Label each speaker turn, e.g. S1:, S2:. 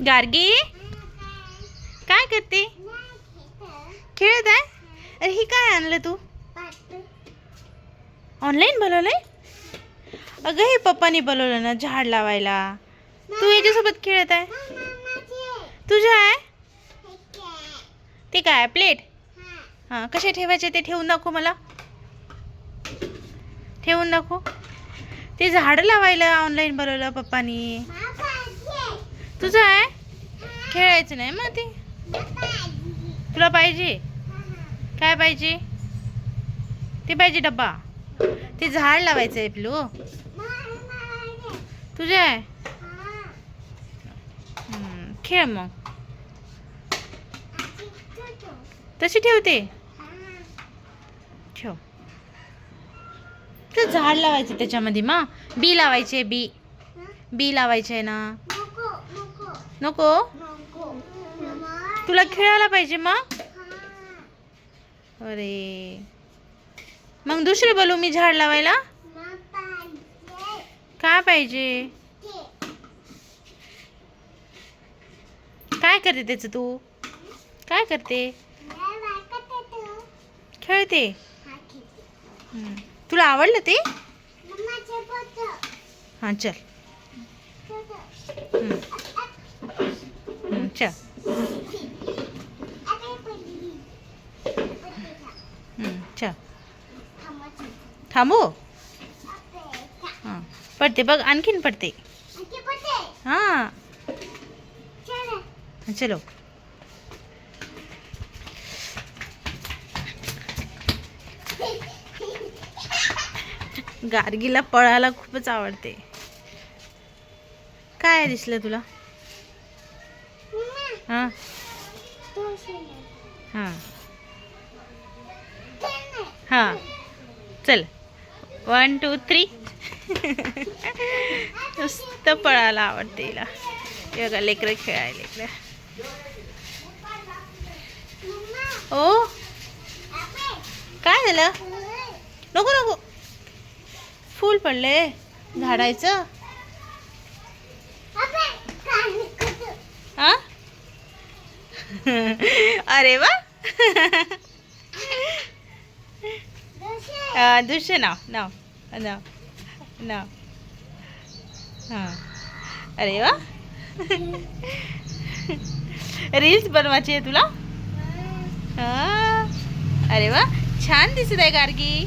S1: गार्गी? काय करते? खेळत आहे? अरे ही काय आणलं तू? ऑनलाईन बोलवलंय अगं हे पप्पानी बोलवलं ना झाड लावायला. तू याच्यासोबत खेळत आहे? तुझ्या आहे? ते काय प्लेट? हां कसे ठेवायचे ते ठेवून दाखव मला. ठेवून दाखव. ते झाडं लावायला ऑनलाईन बोलवलं पप्पानी. तुझं आहे? खेळायचं नाही मग ते. तुला पाहिजे? काय पाहिजे? ते पाहिजे डब्बा. ते झाड लावायचं आहे पिलू तुझं आहे? खेळ मग. तशी ठेवते. ठेव. ते झाड लावायचं त्याच्यामध्ये मग. बी लावायचे बी. बी लावायचे आहे ना. नको? तुला खेळायला पाहिजे मग? अरे. मग दुसरे बोलू मी झाड लावायला? काय पाहिजे? काय करते त्याचं तू? काय करते? खेळते. तुला आवडलं ते? हां चल. हम्म. थांबू हां पडते बघ आणखीन पडते. हां. चलो. गार्गीला पळायला खूपच आवडते. काय दिसलं तुला? हां. हां. हां. चल. वन टू थ्री नुसतं पळायला आवडते हिला योगा लेकरं खेळायला लेकरं ओ. काय झालं? नको नको. फूल पडले झाडायचं हा अरे वा. दुसरं. नाव नाव नाव नाव. हां. अरे वा. रील्स बनवायची आहे तुला? हां. अरे वा. छान दिसत आहे गार्गी.